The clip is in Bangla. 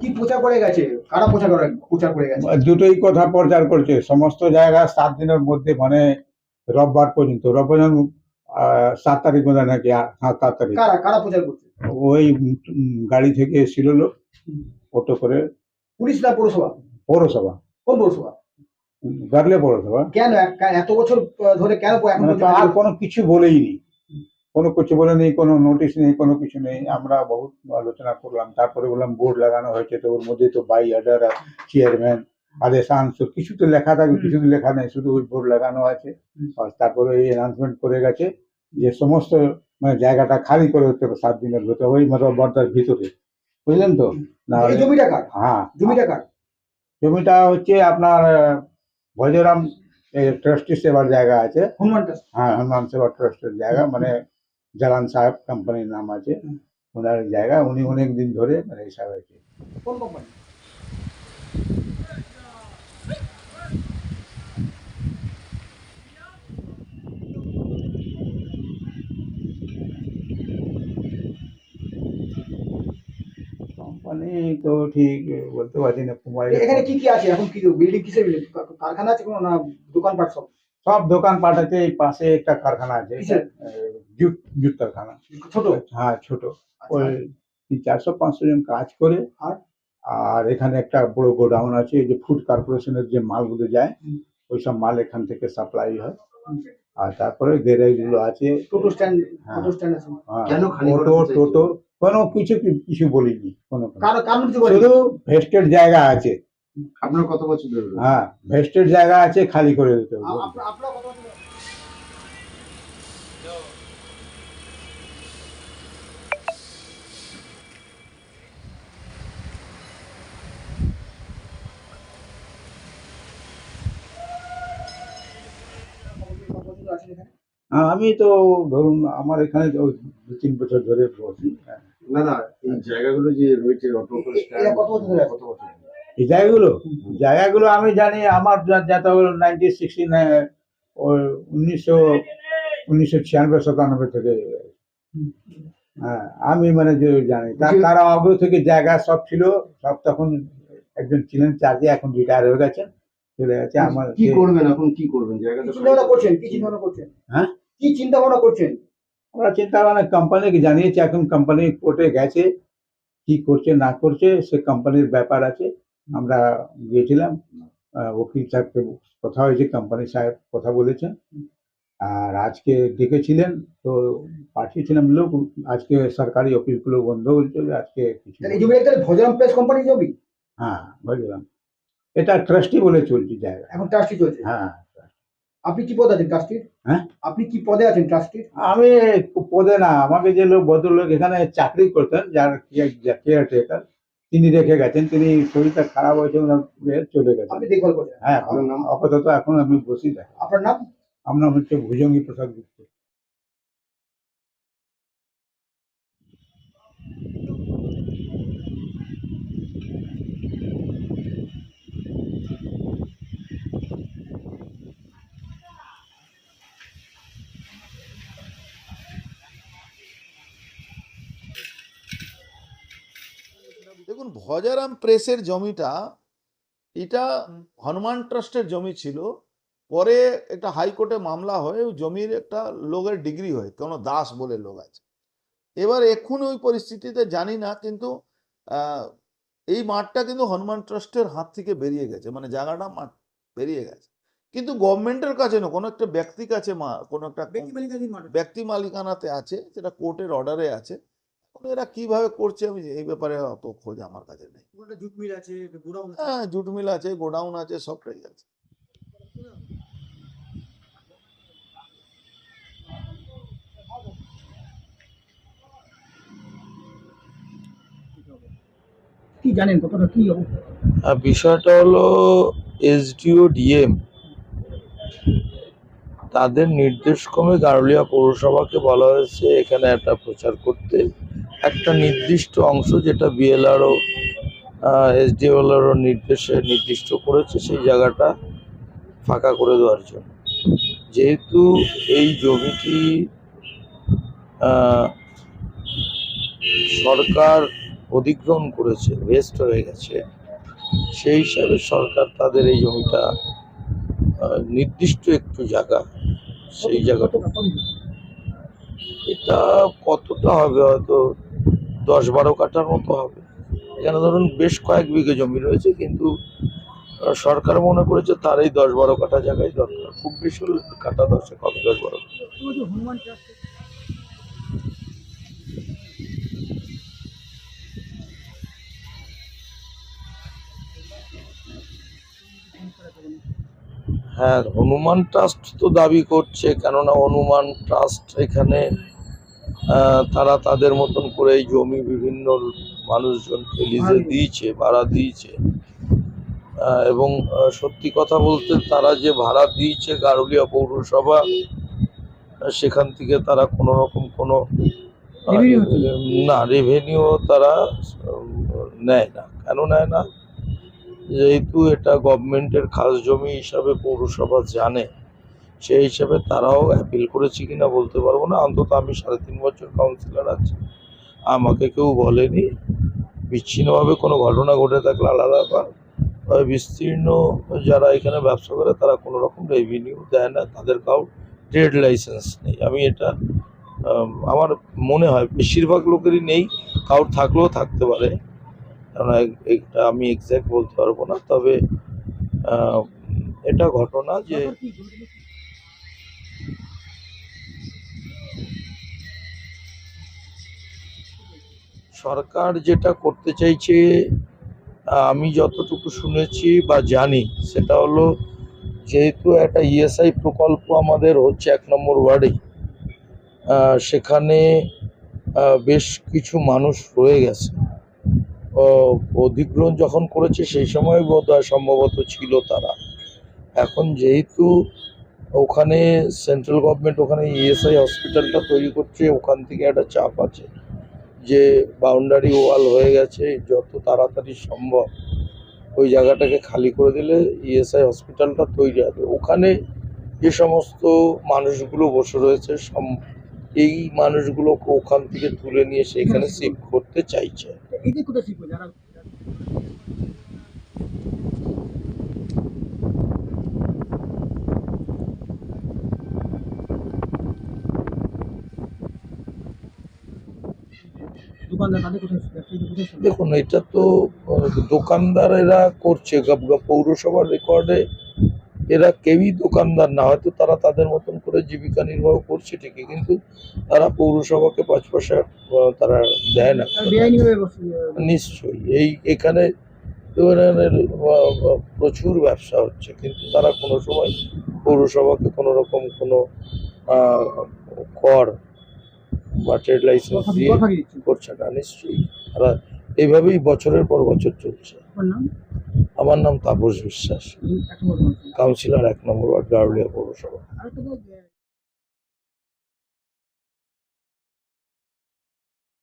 কি প্রচার করে গেছে? কারা প্রচার করে প্রচার করে গেছে? দুটোই কথা প্রচার করছে। সমস্ত জায়গা সাত দিনের মধ্যে মানে রোববার পর্যন্ত। রোববার সাত তারিখ বোধ নাকি? হ্যাঁ সাত তারিখ। কারা কারা প্রচার করছে? ওই গাড়ি থেকে এসেছিল লোক অটো করে। পুলিশ না পৌরসভা? পৌরসভা। কোন পৌরসভা? গার্লে পৌরসভা। কেন? এত বছর ধরে কেন মানে আর কোনো কিছু বলেইনি। কোনো কিছু বলে নেই কোনো নোটিশ নেই কোনো কিছু নেই। আমরা বহুত আলোচনা করলাম তারপরে বললাম বোর্ড লাগানো হয়েছে তো ওর মধ্যে তো বাই অর্ডার চেয়ারম্যান আদেশাংশ কিছু তো লেখা থাকবে কিছু তো লেখা নেই শুধু ওই বোর্ড লাগানো আছে। আর তারপরে এই অ্যানাউন্সমেন্ট করে গেছে যে সমস্ত মানে জায়গাটা খালি করে হতে হবে সাত দিনের ভেতরে ওই মানে বর্দার ভিতরে। বুঝলেন তো? না জমিটা কার? হ্যাঁ। জমিটা কার? জমিটা হচ্ছে আপনার ভজরাম ট্রাস্টি সেবার জায়গা আছে। হনুমান হ্যাঁ হনুমান সেবা ট্রাস্টের জায়গা মানে জালান সাহেব কোম্পানির নাম আছে হুম। ওনার জায়গা উনি অনেক দিন ধরে মানে এইসব হয়েছে কোন কোম্পানি কোম্পানি তো ঠিক বলতে পারছি না কুমারী এখানে কি কি আছে এখন কি বিল্ডিং কিসের বিল্ডিং কারখানা আছে কোনো না দোকানপাট সব সব দোকান পাট আছে এই পাশে একটা কারখানা আছে কিসের? আহ, জুট জুট কারখানা ছোট? হ্যাঁ ছোট। আচ্ছা। ওই তিন চারশো পাঁচশো জন কাজ করে আর? আর এখানে একটা বড় গোডাউন আছে এই যে ফুড কর্পোরেশনের যে মালগুলো যায় হুম। ওইসব মাল এখান থেকে সাপ্লাই হয়। আর তারপরে গ্যারেজগুলো আছে। টোটো স্ট্যান্ড হ্যাঁ। টোটো স্ট্যান্ড আছে। হ্যাঁ, কেন খালি অটো টোটো কোনো কিছু কিছু বলিনি কোনো। কারণ শুধু ভেস্টেড জায়গা আছে। আপনার কত বছর ধরে? হ্যাঁ ভেস্টেড জায়গা আছে খালি করে দিতে হবে আপনার কথা বলতে হ্যাঁ, আমি তো ধরুন আমার এখানে দু তিন বছর ধরে বসি হ্যাঁ। না না এই জায়গাগুলো যে রয়েছে কত বছর কত বছর এই জায়গাগুলো? জায়গাগুলো আমি জানি আমার যা- যাতে হলো নাইনটিন সিক্সটি উনিশশো উনিশশো ছিয়ানব্বই সাতানব্বই থেকে। হ্যাঁ আমি মানে যে জানি তার তার আগে থেকে জায়গা সব ছিল সব তখন একজন ছিলেন চার্জে এখন রিটায়ার হয়ে গেছেন চলে গেছে আমার কি করবেন এখন কি করবেন? জায়গাটা করছেন? কি চিন্তা করছেন? হ্যাঁ? কি চিন্তা ভাবনা করছেন? আমরা চিন্তা ভাবনা কোম্পানিকে জানিয়েছি এখন কোম্পানি কোর্টে গেছে কি করছে না করছে সে কোম্পানির ব্যাপার আছে। আমরা গিয়েছিলাম ওকিল সাহেবকে কথা হয়েছে কোম্পানি সাহেব কথা বলেছেন। আর আজকে ডেকেছিলেন তো পাঠিয়েছিলাম লোক আজকে সরকারি অফিসগুলো বন্ধ হয়েছে আজকে কিছু ভজরাম প্রেস কোম্পানি জমি? হ্যাঁ বুঝলাম এটা ট্রাস্টি বলে চলছে জায়গা এখন ট্রাস্টি চলছে? হ্যাঁ। আপনি কি পদে আছেন ট্রাস্টির? হ্যাঁ? আপনি কি পদে আছেন ট্রাস্টির? আমি পদে না আমাকে যে লোক ভদ্রলোক এখানে চাকরি করতেন যার কেয়ার টেকার তিনি রেখে গেছেন তিনি শরীরটা খারাপ হয়েছে চলে গেছেন। আপনি দেখভাল করছেন? হ্যাঁ আপনার নাম? আপাতত এখন আমি বসি। দেখেন আপনার নাম? আমার নাম হচ্ছে ভুজঙ্গী প্রসাদ গুপ্ত। দেখুন ভজারাম প্রেসের জমিটা এটা হনুমান ট্রাস্টের জমি ছিল। পরে একটা হাইকোর্টে মামলা হয়ে ওই জমির একটা লোকের ডিগ্রি হয় কোনো দাস বলে লোক আছে। এবার এখন ওই পরিস্থিতিতে জানি না কিন্তু এই মাঠটা কিন্তু হনুমান ট্রাস্টের হাত থেকে বেরিয়ে গেছে মানে জায়গাটা মাঠ বেরিয়ে গেছে। কিন্তু গভর্নমেন্টের কাছে না কোনো একটা ব্যক্তির কাছে কোনো একটা ব্যক্তি মালিকানাতে আছে সেটা কোর্টের অর্ডারে আছে। এরা কীভাবে করছে আমি এই ব্যাপারে অত খোঁজ আমার কাছে নেই। জুট মিল আছে গোডাউন হ্যাঁ জুট মিল আছে গোডাউন আছে সবটাই আছে। কি জানেন কতটা কি বিষয়টা হলো এসডিও ডিএম তাদের নির্দেশক্রমে গারুলিয়া পৌরসভাকে বলা হয়েছে এখানে একটা প্রচার করতে। একটা নির্দিষ্ট অংশ যেটা বিএলআরও এসডিওলারও নির্দেশে নির্দিষ্ট করেছে, সেই জায়গাটা ফাঁকা করে দেওয়ার জন্য। যেহেতু এই জমিটি সরকার অধিগ্রহণ করেছে ওয়েস্ট হয়ে গেছে, সেই হিসাবে সরকার তাদের এই জমিটা নির্দিষ্ট একটু জায়গা, সেই জায়গাটা। এটা কতটা হবে হয়তো দশ বারো কাঠার মতো হবে। এখানে ধরুন বেশ কয়েক বিঘে জমি রয়েছে, কিন্তু সরকার মনে করেছে তার এই দশ বারো কাঠা জায়গায় দরকার। খুব বেশি হলে কাঠা দশে কত দশ বারো হ্যাঁ হনুমান ট্রাস্ট তো দাবি করছে, কেননা হনুমান ট্রাস্ট এখানে তারা তাদের মতন করে এই জমি বিভিন্ন মানুষজনকে লিজে দিয়েছে ভাড়া দিয়েছে। এবং সত্যি কথা বলতে তারা যে ভাড়া দিয়েছে গারুলিয়া পৌরসভা সেখান থেকে তারা কোনো রকম কোনো না। রেভিনিউ তারা নেয় না। কেন নেয় না? যেহেতু এটা গভর্নমেন্টের খাস জমি হিসাবে পৌরসভা জানে। সেই হিসাবে তারাও অ্যাপিল করেছে কিনা বলতে পারব না। অন্তত আমি সাড়ে তিন বছর কাউন্সিলর আছি। আমাকে কেউ বলেনি। বিচ্ছিন্নভাবে কোনো ঘটনা ঘটে থাকলে আলাদা ব্যাপার। তবে বিস্তীর্ণ যারা এখানে ব্যবসা করে, তারা কোনো রকম রেভিনিউ দেয় না। তাদের কাউ ট্রেড লাইসেন্স নেই। আমি এটা আমার মনে হয় বেশিরভাগ লোকেরই নেই। কারোর থাকলেও থাকতে পারে। কারণ এটা আমি এক্স্যাক্ট বলতে পারব না। তবে এটা ঘটনা যে সরকার যেটা করতে চাইছে, আমি যতটুকু শুনেছি বা জানি, সেটা হলো যেহেতু একটা ইএসআই প্রকল্প আমাদের হচ্ছে এক নম্বর ওয়ার্ডে সেখানে বেশ কিছু মানুষ রয়ে গেছে। অধিগ্রহণ যখন করেছে সেই সময় বোধ সম্ভবত ছিল তারা। এখন যেহেতু ওখানে সেন্ট্রাল গভর্নমেন্ট ওখানে ইএসআই হসপিটালটা তৈরি করছে, ওখান থেকে একটা চাপ আছে। যে বাউন্ডারি ওয়াল হয়ে গেছে, যত তাড়াতাড়ি সম্ভব ওই জায়গাটাকে খালি করে দিলে ইএসআই হসপিটালটা তৈরি হবে। ওখানে যে সমস্ত মানুষগুলো বসে রয়েছে এই মানুষগুলোকে ওখান থেকে তুলে নিয়ে সেখানে শিফট করতে চাইছে এই যে কোথায় শিখব যারা দোকানদার তাদের কোথায় ব্যবসায়ীদের কোথায় শুনব? দেখুন এটা তো দোকানদারেরা করছে। পৌরসভার রেকর্ডে এরা কেউই দোকানদার না। হয়তো তারা তাদের মতন করে জীবিকা নির্বাহ করছে ঠিকই কিন্তু তারা পৌরসভাকে পাঁচ পয়সা তারা দেয় না। নিশ্চয়ই এই এখানে প্রচুর ব্যবসা হচ্ছে কিন্তু তারা কোনো সময় পৌরসভাকে কোনো রকম কোনো কর বা ট্রেড লাইসেন্স দিয়ে করছে না নিশ্চয়ই। তারা এইভাবেই বছরের পর বছর চলছে। আমার নাম তাপস বিশ্বাস। কাউন্সিলর এক নম্বর ওয়ার্ড গারুলিয়া পৌরসভা।